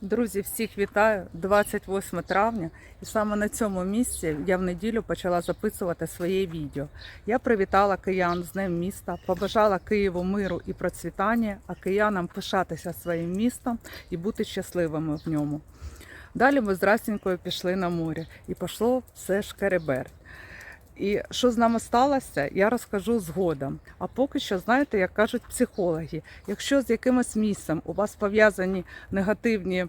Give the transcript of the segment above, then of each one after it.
Друзі, всіх вітаю 28 травня, і саме на цьому місці я в неділю почала записувати своє відео. Я привітала киян з Днем міста, побажала Києву миру і процвітання, а киянам пишатися своїм містом і бути щасливими в ньому. Далі ми з Расінькою пішли на море і пішло все шкереберть. І що з нами сталося, я розкажу згодом. А поки що, знаєте, як кажуть психологи, якщо з якимось місцем у вас пов'язані негативні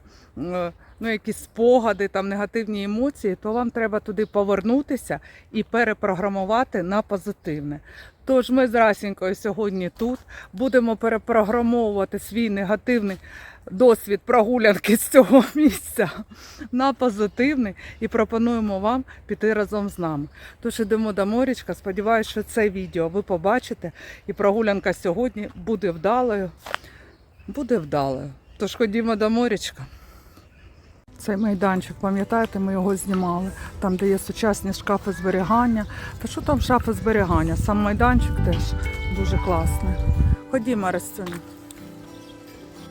ну, якісь спогади, там негативні емоції, то вам треба туди повернутися і перепрограмувати на позитивне. Тож ми з Расінькою сьогодні тут будемо перепрограмовувати свій негативний досвід прогулянки з цього місця на позитивний і пропонуємо вам піти разом з нами. Тож ідемо до морячка. Сподіваюся, що це відео ви побачите, і прогулянка сьогодні буде вдалою. Буде вдалою. Тож ходімо до морячка. Цей майданчик, пам'ятаєте, ми його знімали, там, де є сучасні шкафи зберігання. Та що там шафи зберігання? Сам майданчик теж дуже класний. Ходімо, Растюня.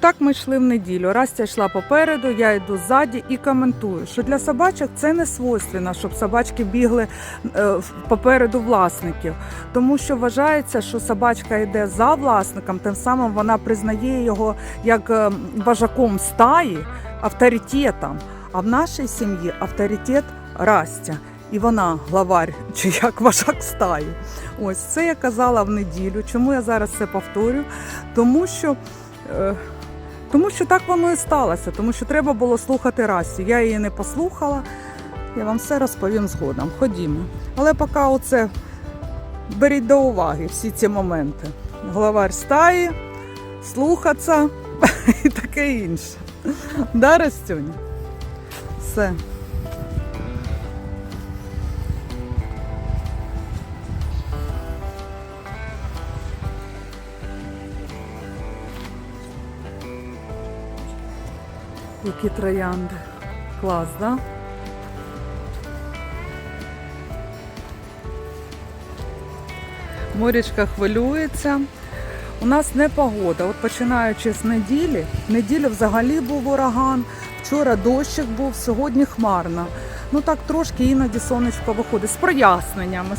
Так ми йшли в неділю. Растя йшла попереду, я йду ззаді і коментую, що для собачок це не свойственно, щоб собачки бігли е, попереду власників. Тому що вважається, що собачка йде за власником, тим самим вона признає його як е, вожаком стаї, авторитетом. А в нашій сім'ї авторитет Растя. І вона главарь, чи як вожак стаї. Ось це я казала в неділю. Чому я зараз це повторю? Тому що. Тому що так воно і сталося, тому що треба було слухати Расі. Я її не послухала. Я вам все розповім згодом. Ходімо. Але поки оце беріть до уваги всі ці моменти. Главарь стаї, слухатися і таке інше. Да, Растюня? Все. Які троянди. Клас, да? Морічка хвилюється. У нас не погода. От починаючи з неділі, неділю взагалі був ураган, вчора дощик був, сьогодні хмарно. Ну так трошки іноді сонечко виходить з проясненнями.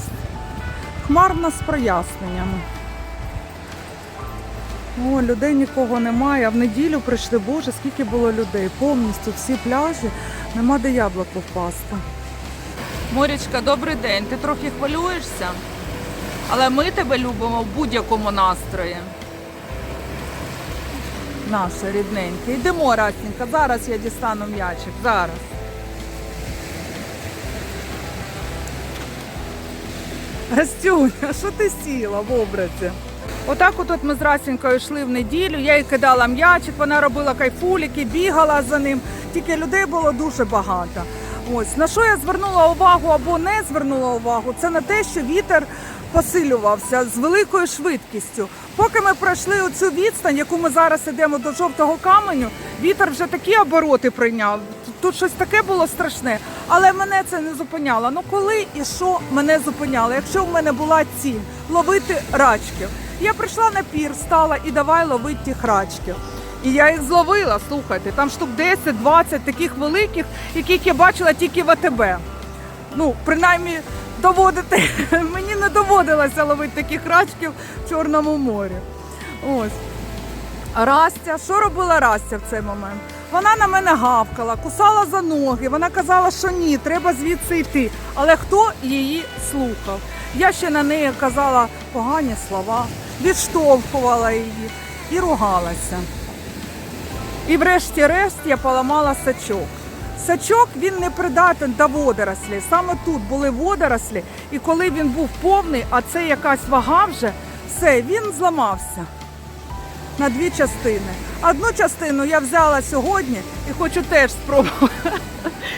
Хмарно з проясненнями. О, людей нікого немає. А в неділю прийшли, Боже, скільки було людей. Повністю всі пляжі, нема де яблуко впасти. Морічка, добрий день. Ти трохи хвилюєшся, але ми тебе любимо в будь-якому настрої. Наша рідненька. Йдемо, Расінька, зараз я дістану м'ячик. Зараз. Растюня, що ти сіла в образі? Отак от от ми з Расінькою йшли в неділю, я їй кидала м'ячик, вона робила кайфуліки, бігала за ним. Тільки людей було дуже багато. Ось на що я звернула увагу або не звернула увагу, це на те, що вітер посилювався з великою швидкістю. Поки ми пройшли оцю відстань, яку ми зараз йдемо до жовтого каменю, вітер вже такі обороти прийняв. Тут щось таке було страшне, але мене це не зупиняло. Ну коли і що мене зупиняло? Якщо в мене була ціль ловити рачків, я прийшла на пір, стала і давай ловити тих рачків. І я їх зловила, слухайте, там штук 10-20 таких великих, яких я бачила тільки в АТБ. Ну, принаймні, доводити. Мені не доводилося ловити таких рачків в Чорному морі. Ось. Растя, що робила Растя в цей момент? Вона на мене гавкала, кусала за ноги. Вона казала, що ні, треба звідси йти. Але хто її слухав? Я ще на неї казала погані слова, відштовхувала її і ругалася. І врешті-решт я поламала сачок. Сачок він не придатен до водорослі. Саме тут були водорослі, і коли він був повний, а це якась вага вже, все, він зламався на дві частини. Одну частину я взяла сьогодні і хочу теж спробувати.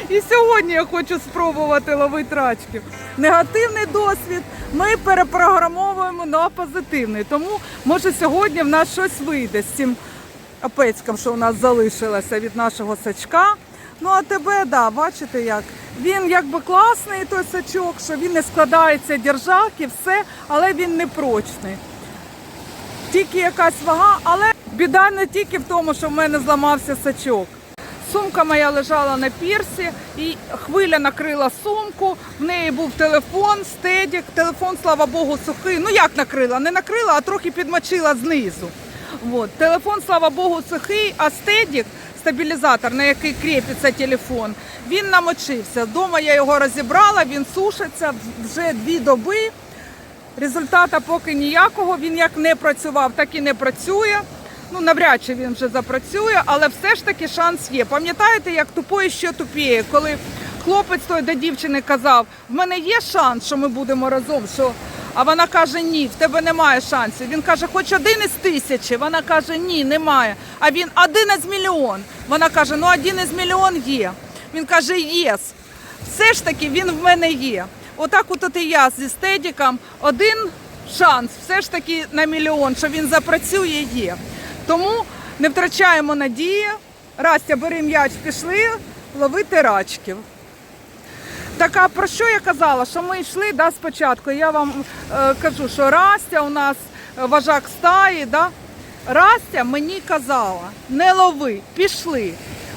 І сьогодні я хочу спробувати ловити рачків. Негативний досвід ми перепрограмовуємо на позитивний. Тому може сьогодні в нас щось вийде з цим опецьком, що у нас залишилося від нашого сачка. Ну а тебе, да, бачите як. Він якби класний той сачок, що він не складається держак і все, але він не прочний. Тільки якась вага, але біда не тільки в тому, що в мене зламався сачок. Сумка моя лежала на пірсі, і хвиля накрила сумку. В неї був телефон, стедік. Телефон, слава Богу, сухий. Ну як накрила? Не накрила, а трохи підмочила знизу. От. Телефон, слава Богу, сухий, а стедік, стабілізатор, на який кріпиться телефон, він намочився. Дома я його розібрала, він сушиться вже дві доби. Результата поки ніякого. Він як не працював, так і не працює. Ну, навряд чи він вже запрацює, але все ж таки шанс є. Пам'ятаєте, як тупої що тупіє, коли хлопець той до дівчини казав: в мене є шанс, що ми будемо разом. Що... А вона каже, ні, в тебе немає шансів. Він каже, хоч один із тисячі. Вона каже, ні, немає. А він один із мільйон. Вона каже, ну один із мільйон є. Він каже, єс. Все ж таки він в мене є. Отак от і я зі стедіком один шанс, все ж таки на мільйон, що він запрацює, є. Тому не втрачаємо надії. Растя, бери м'яч, пішли ловити рачків. Так а про що я казала? Що ми йшли да, спочатку. Я вам е, кажу, що Растя у нас е, вожак стаї. Да? Растя мені казала, не лови, пішли.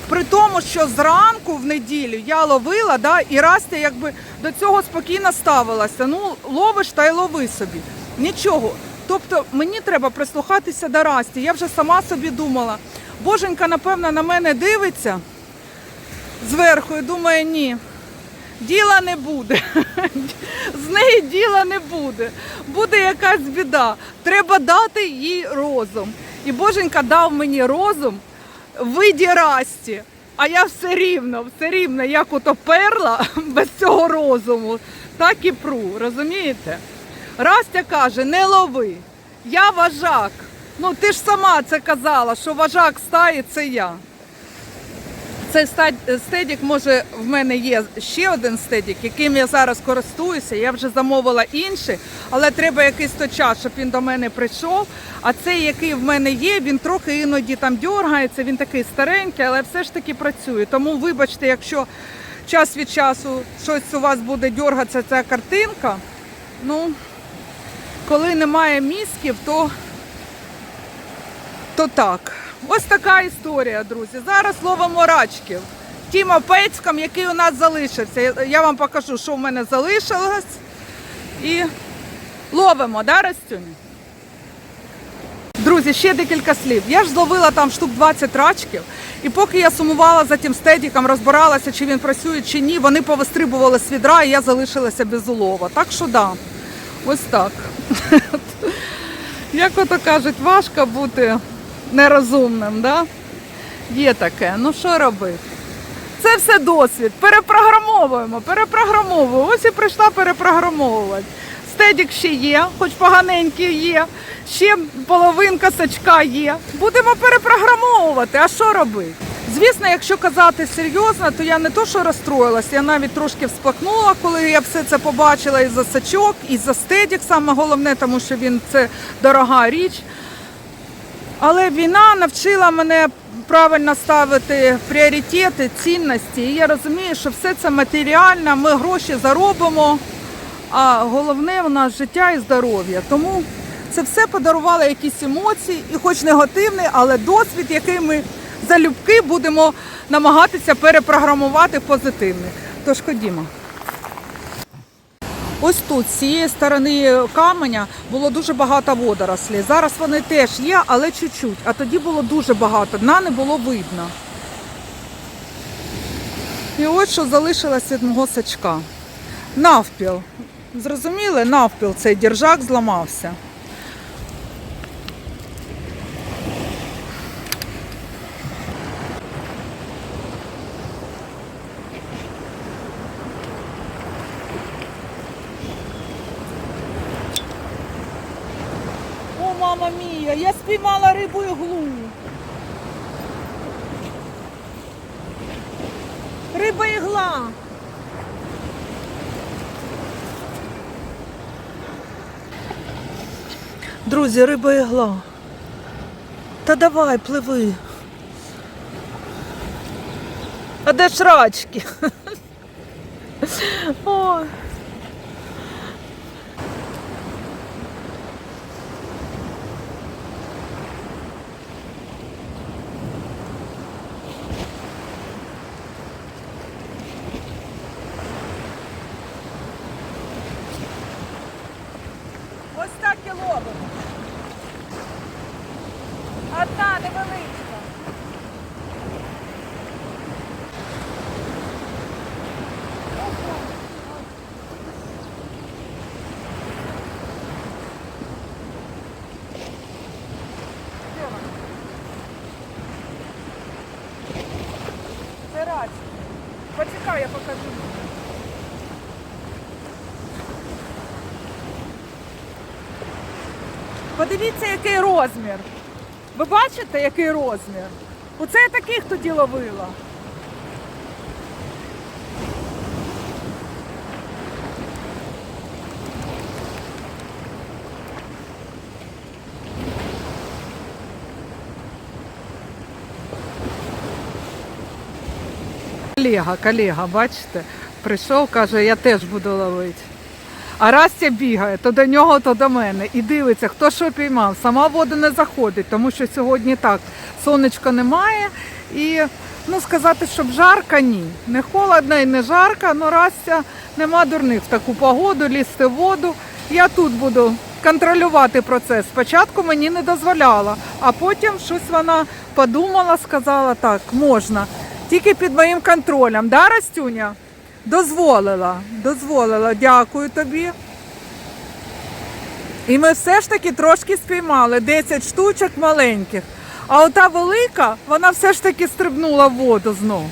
При тому, що зранку в неділю я ловила, да, і Растя якби до цього спокійно ставилася. Ну, ловиш та й лови собі. Нічого. Тобто мені треба прислухатися до Расті. Я вже сама собі думала, боженька, напевно, на мене дивиться зверху і думає, ні, діла не буде. З неї діла не буде. Буде якась біда. Треба дати їй розум. І Боженька дав мені розум виді расті. А я все рівно, все рівно, як ото перла без цього розуму, так і пру. Розумієте? Растя каже, не лови. Я вожак. Ну ти ж сама це казала, що вожак стає це я. Цей стедік, може, в мене є ще один стедік, яким я зараз користуюся. Я вже замовила інший, але треба якийсь то час, щоб він до мене прийшов. А цей, який в мене є, він трохи іноді там дергається, він такий старенький, але все ж таки працює. Тому вибачте, якщо час від часу щось у вас буде дергатися ця картинка, ну коли немає мізків, то, то так. Ось така історія, друзі. Зараз ловимо рачків. Тим опецьком, який у нас залишився. Я вам покажу, що в мене залишилось. І ловимо, да, Растюні? Друзі, ще декілька слів. Я ж зловила там штук 20 рачків, і поки я сумувала за тим стедіком, розбиралася, чи він працює, чи ні, вони повистрибували з відра, і я залишилася без улова. Так що да, ось так. Як ото кажуть, важко бути нерозумним, да? Є таке. Ну що робити? Це все досвід. Перепрограмовуємо, перепрограмовуємо. Ось і прийшла перепрограмовувати. Стедік ще є, хоч поганенький є, ще половинка сачка є. Будемо перепрограмовувати. А що робити? Звісно, якщо казати серйозно, то я не то, що розстроїлась, я навіть трошки всплакнула, коли я все це побачила і за сачок, і за стедік, саме головне, тому що він це дорога річ. Але війна навчила мене правильно ставити пріоритети, цінності. І я розумію, що все це матеріально, ми гроші заробимо, а головне у нас життя і здоров'я. Тому це все подарувало якісь емоції, і хоч негативний, але досвід, який ми залюбки будемо намагатися перепрограмувати позитивний. Тож ходімо. Ось тут, з цієї сторони каменя, було дуже багато водорослей. Зараз вони теж є, але чуть-чуть. А тоді було дуже багато, дна не було видно. І ось що залишилось від мого сачка. Навпіл. Зрозуміли? Навпіл цей держак зламався. О, мама мія, я спіймала рибу іглу. Риба ігла. Друзі, риба ігла. Та давай, пливи. А де Ось так і ловимо. Одна невеличка. Подивіться, який розмір. Ви бачите, який розмір? Оце я таких тоді ловила. Колега, колега, бачите, прийшов, каже, я теж буду ловити. А Растя бігає то до нього, то до мене. І дивиться, хто що піймав. Сама в воду не заходить, тому що сьогодні так, сонечка немає. І ну сказати, щоб жарко, ні. Не холодно і не жарко, але Растя нема дурних в таку погоду, лізти в воду. Я тут буду контролювати процес. Спочатку мені не дозволяла, а потім щось вона подумала, сказала, так, можна. Тільки під моїм контролем, да, Растюня? Дозволила, дозволила, дякую тобі. І ми все ж таки трошки спіймали 10 штучок маленьких. А ота велика, вона все ж таки стрибнула в воду знов.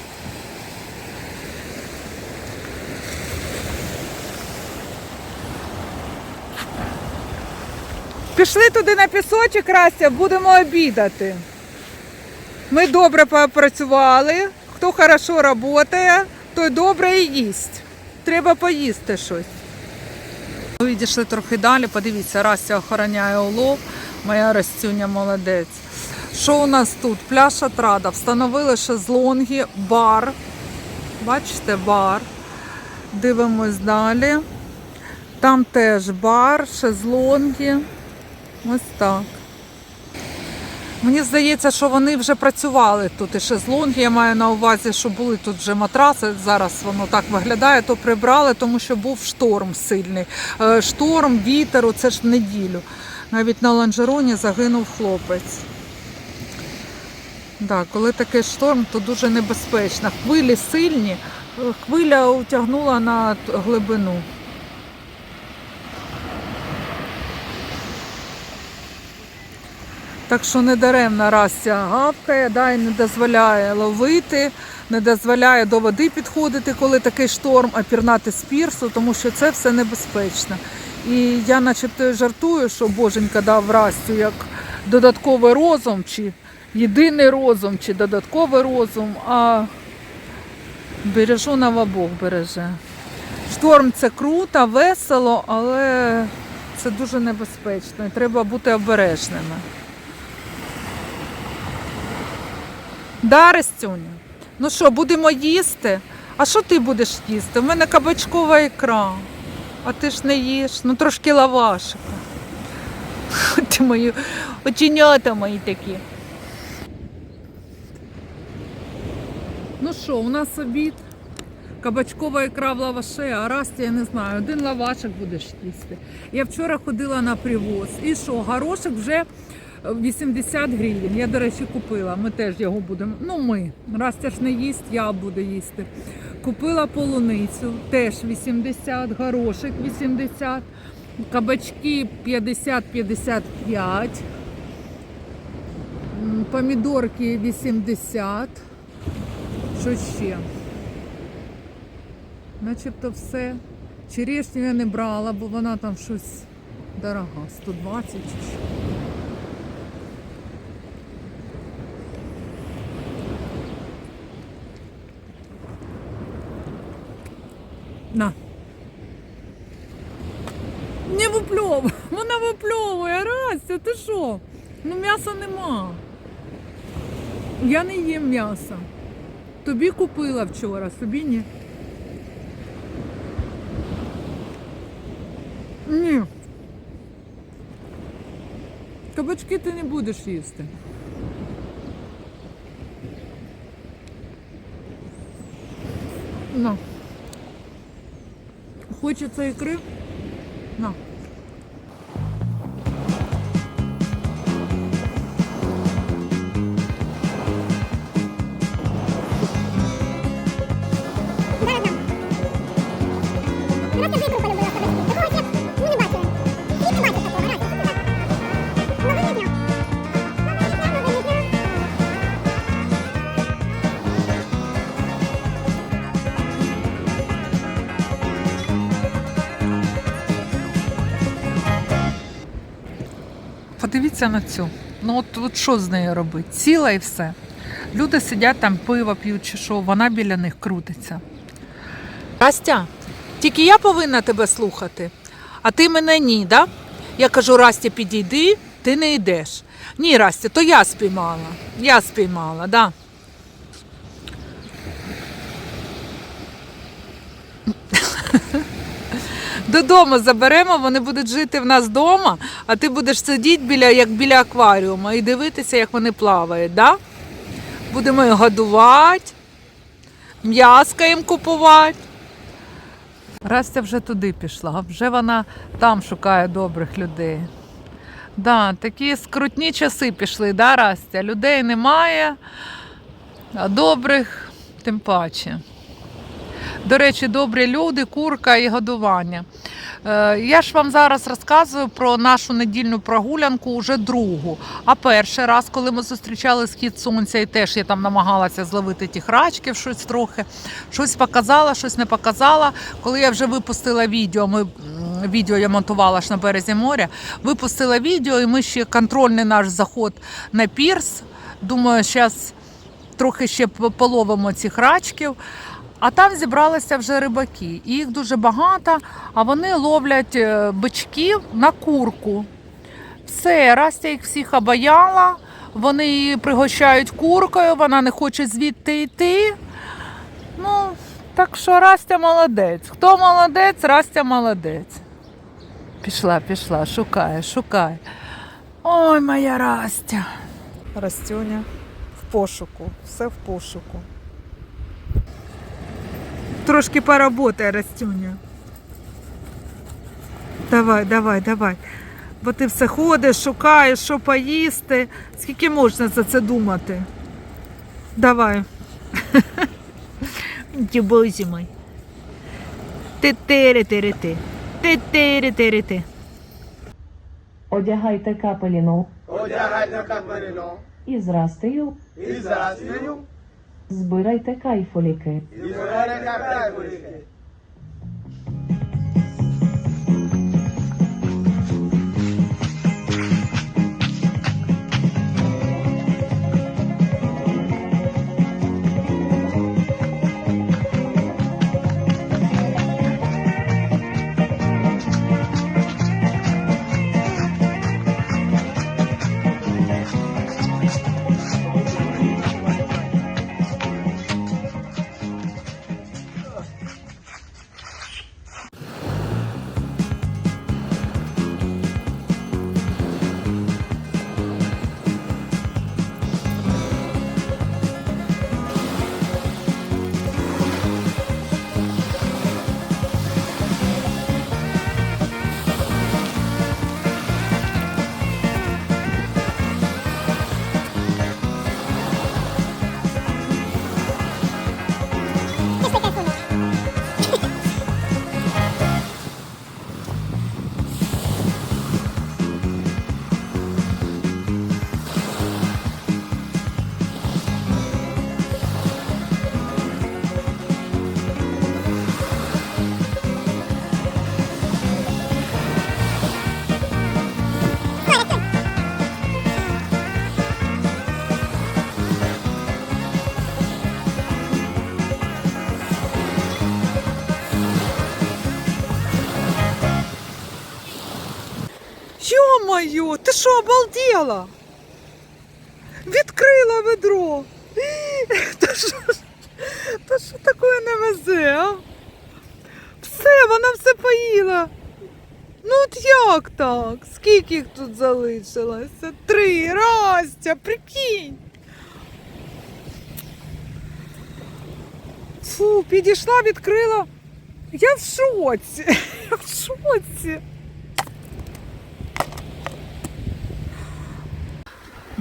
Пішли туди на пісочок, Растя, будемо обідати. Ми добре попрацювали. Хто хорошо працює, той добре і їсть. Треба поїсти щось. Ми відійшли трохи далі. Подивіться, Растя охороняє улов. Моя Растюня молодець. Що у нас тут? Пляж Атрада. Встановили шезлонги, бар. Бачите, бар. Дивимось далі. Там теж бар, шезлонги. Ось так. Мені здається, що вони вже працювали тут і шезлонги. Я маю на увазі, що були тут вже матраси. Зараз воно так виглядає, то прибрали, тому що був шторм сильний. Е, Шторм, вітер, це ж неділю. Навіть на ланжероні загинув хлопець. Да, коли такий шторм, то дуже небезпечно. Хвилі сильні, е, хвиля утягнула на глибину. Так що не даремно Растя гавкає, да, і не дозволяє ловити, не дозволяє до води підходити, коли такий шторм, а пірнати з пірсу, тому що це все небезпечно. І я начебто жартую, що Боженька дав Растю як додатковий розум, чи єдиний розум, чи додатковий розум, а бережу на Бог береже. Шторм це круто, весело, але це дуже небезпечно і треба бути обережними. Да, Рестюня? Ну що, будемо їсти? А що ти будеш їсти? У мене кабачкова ікра. А ти ж не їш. Ну трошки лавашика. Ти мої оченята мої такі. Ну що, у нас обід. Кабачкова ікра в лаваше, а Расті, я не знаю, один лавашик будеш їсти. Я вчора ходила на привоз. І що, горошик вже 80 гривень. Я, до речі, купила. Ми теж його будемо. Ну, ми. Растя ж не їсть, я буду їсти. Купила полуницю, теж 80, горошик 80, кабачки 50-55, помідорки 80. Що ще? Начебто все. Черешню я не брала, бо вона там щось дорога, 120 чи що. На. Не випльовує. Вона випльовує. Растя, ти що? Ну м'яса нема. Я не їм м'ясо. Тобі купила вчора, собі ні. Ні. Кабачки ти не будеш їсти. На. Хочеться ікри? Подивіться на цю. Ну от, от що з нею робити? Ціла і все. Люди сидять там, пиво п'ють чи що, вона біля них крутиться. Растя, тільки я повинна тебе слухати, а ти мене ні, да? Я кажу, Растя, підійди, ти не йдеш. Ні, Растя, то я спіймала. Я спіймала, да. Додому заберемо, вони будуть жити в нас вдома, а ти будеш сидіти біля, як біля акваріума і дивитися, як вони плавають, да? Будемо їх годувати, м'яска їм купувати. Растя вже туди пішла, вже вона там шукає добрих людей. Да, такі скрутні часи пішли, да, Растя? Людей немає, а добрих тим паче. До речі, добрі люди, курка і годування. Е, Я ж вам зараз розказую про нашу недільну прогулянку уже другу. А перший раз, коли ми зустрічали схід сонця, і теж я там намагалася зловити тих рачків, щось трохи, щось показала, щось не показала. Коли я вже випустила відео, ми відео я монтувала ж на березі моря, випустила відео, і ми ще контрольний наш заход на пірс. Думаю, зараз трохи ще половимо цих рачків. А там зібралися вже рибаки. І їх дуже багато, а вони ловлять е, бичків на курку. Все, Растя їх всіх обаяла, вони її пригощають куркою, вона не хоче звідти йти. Ну, так що Растя молодець. Хто молодець, Растя молодець. Пішла, пішла, шукає, шукає. Ой, моя Растя. Растюня в пошуку, все в пошуку. Трошки поработай, Растюня. Давай, давай, давай. Бо ти все ходиш, шукаєш, що поїсти. Скільки можна за це думати? Давай. Дібозі мой. ти тири тири ти ти тири тири ти Одягайте капеліну Одягайте капеліно і зрастею, і Zbârăi-te ca ai fulică! te ca! Ё-моё, ти що, обалдела? Відкрила ведро. Та що, та що таке не везе, а? Все, вона все поїла. Ну от як так? Скільки їх тут залишилося? Три. Растя, прикинь. Фу, підійшла, відкрила. Я в шоці. Я в шоці.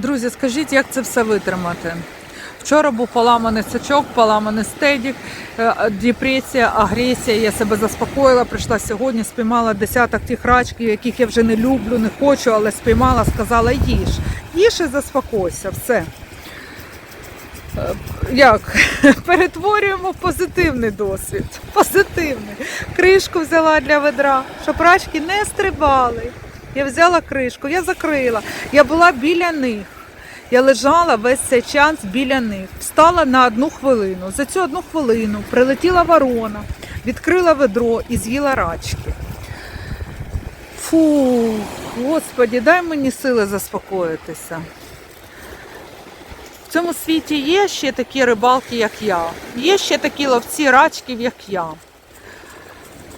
Друзі, скажіть, як це все витримати? Вчора був поламаний сачок, поламаний стедік, е, депресія, агресія. Я себе заспокоїла. Прийшла сьогодні, спіймала десяток тих рачків, яких я вже не люблю, не хочу, але спіймала, сказала, їж. Їж і заспокойся, все. Е, Як? Перетворюємо в позитивний досвід. Позитивний. Кришку взяла для ведра, щоб рачки не стрибали. Я взяла кришку, я закрила. Я була біля них. Я лежала весь цей час біля них. Встала на одну хвилину. За цю одну хвилину прилетіла ворона, відкрила ведро і з'їла рачки. Фу, господі, дай мені сили заспокоїтися. В цьому світі є ще такі рибалки, як я. Є ще такі ловці рачків, як я.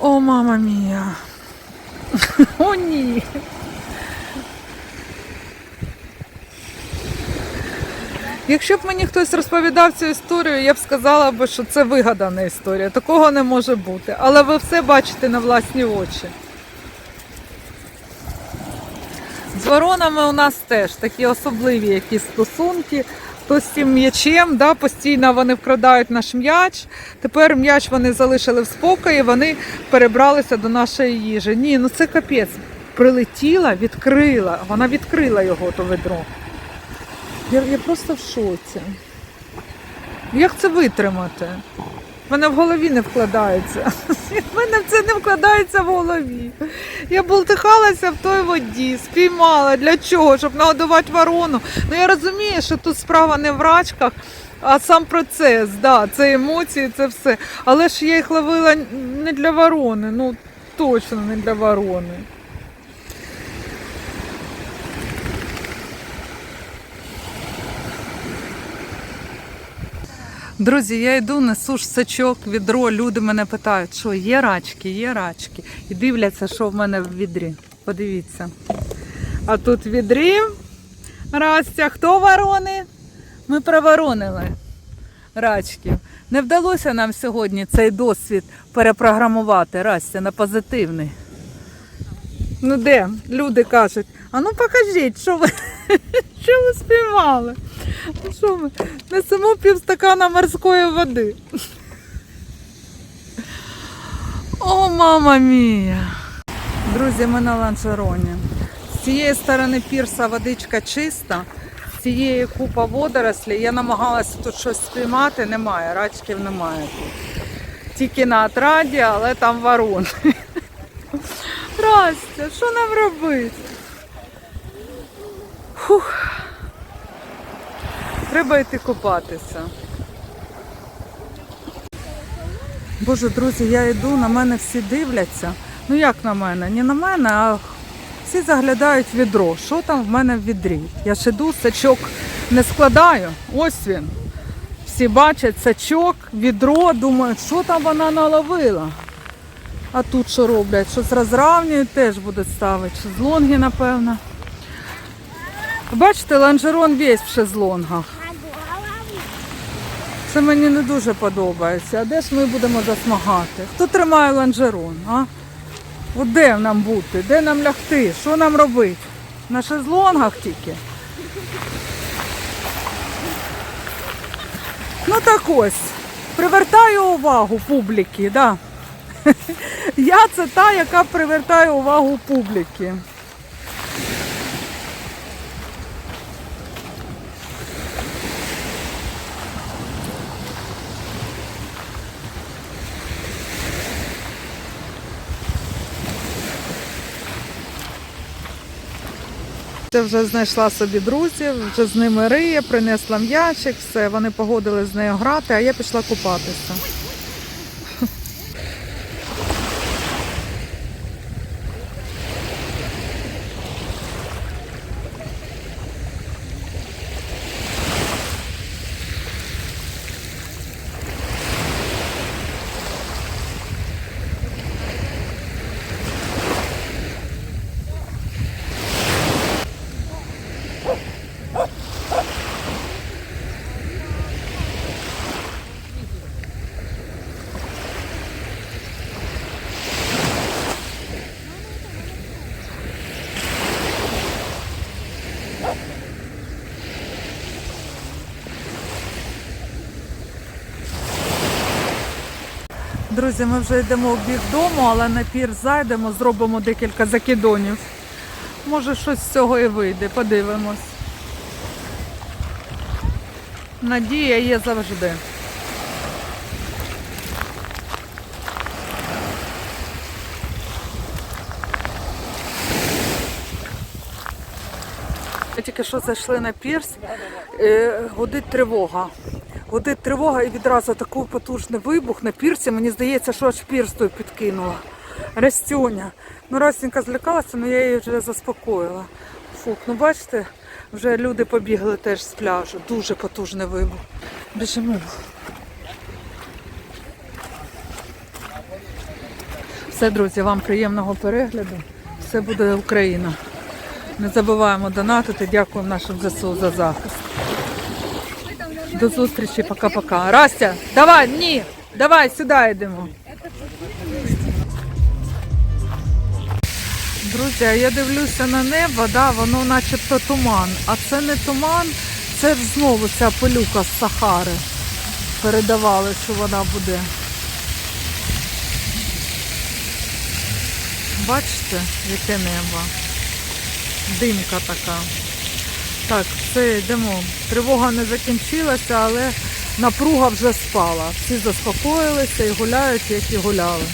О, мама мія. О, ні. Якщо б мені хтось розповідав цю історію, я б сказала б, що це вигадана історія. Такого не може бути. Але ви все бачите на власні очі. З воронами у нас теж такі особливі якісь стосунки. То з цим м'ячем, да, постійно вони вкрадають наш м'яч. Тепер м'яч вони залишили в спокої, вони перебралися до нашої їжі. Ні, ну це капець. Прилетіла, відкрила. Вона відкрила його, то ведро. Я, я просто в шоці. Як це витримати? В мене в голові не вкладається. В мене це не вкладається в голові. Я болтихалася в той воді, спіймала. Для чого? Щоб нагодувати ворону. Ну я розумію, що тут справа не в рачках, а сам процес, да, це емоції, це все. Але ж я їх ловила не для ворони, ну точно не для ворони. Друзі, я йду, несу ж сачок, відро. Люди мене питають, що є рачки, є рачки. І дивляться, що в мене в відрі. Подивіться. А тут відрі Растя, хто ворони? Ми проворонили рачків. Не вдалося нам сьогодні цей досвід перепрограмувати Растя на позитивний. Ну де? Люди кажуть, а ну покажіть, що ви, що ви спіймали. Ну що ми? Несемо півстакана морської води. О, мама мія! Друзі, ми на ланжероні. З цієї сторони пірса водичка чиста, з цієї купа водорослі. Я намагалася тут щось спіймати, немає, рачків немає тут. Тільки на отраді, але там ворони. Растя, що нам робити? Фух. Треба йти купатися. Боже, друзі, я йду, на мене всі дивляться. Ну як на мене? Не на мене, а всі заглядають відро. Що там в мене в відрі? Я ж іду, сачок не складаю. Ось він. Всі бачать сачок, відро, думають, що там вона наловила. А тут що роблять? Щось розравнюють, теж будуть ставити. Шезлонги, напевно. Бачите, ланжерон весь в шезлонгах. Це мені не дуже подобається. А де ж ми будемо засмагати? Хто тримає ланжерон? А? От де нам бути? Де нам лягти? Що нам робити? На шезлонгах тільки. Ну так ось. Привертаю увагу публіки, да. Я це та, яка привертає увагу публіки. Це вже знайшла собі друзів, вже з ними риє, принесла м'ячик, все, вони погодили з нею грати, а я пішла купатися. Друзі, ми вже йдемо в бік дому, але на пір зайдемо, зробимо декілька закидонів. Може, щось з цього і вийде, подивимось. Надія є завжди. Ми тільки що зайшли на пірс, е, гудить тривога. Гудить тривога і відразу такий потужний вибух на пірсі. Мені здається, що аж пірс той підкинула. Растюня. Ну, Растінька злякалася, але я її вже заспокоїла. Фух, ну бачите, вже люди побігли теж з пляжу. Дуже потужний вибух. Біжимо. Все, друзі, вам приємного перегляду. Все буде Україна. Не забуваємо донатити. Дякуємо нашим ЗСУ за захист. До зустрічі, пока-пока. Растя, давай, ні, давай сюди йдемо. Друзі, я дивлюся на небо, да, воно начебто туман. А це не туман, це знову ця пилюка з Сахари. Передавали, що вона буде. Бачите, яке небо? Димка така. Так, все, йдемо. Тривога не закінчилася, але напруга вже спала. Всі заспокоїлися і гуляють, як і гуляли.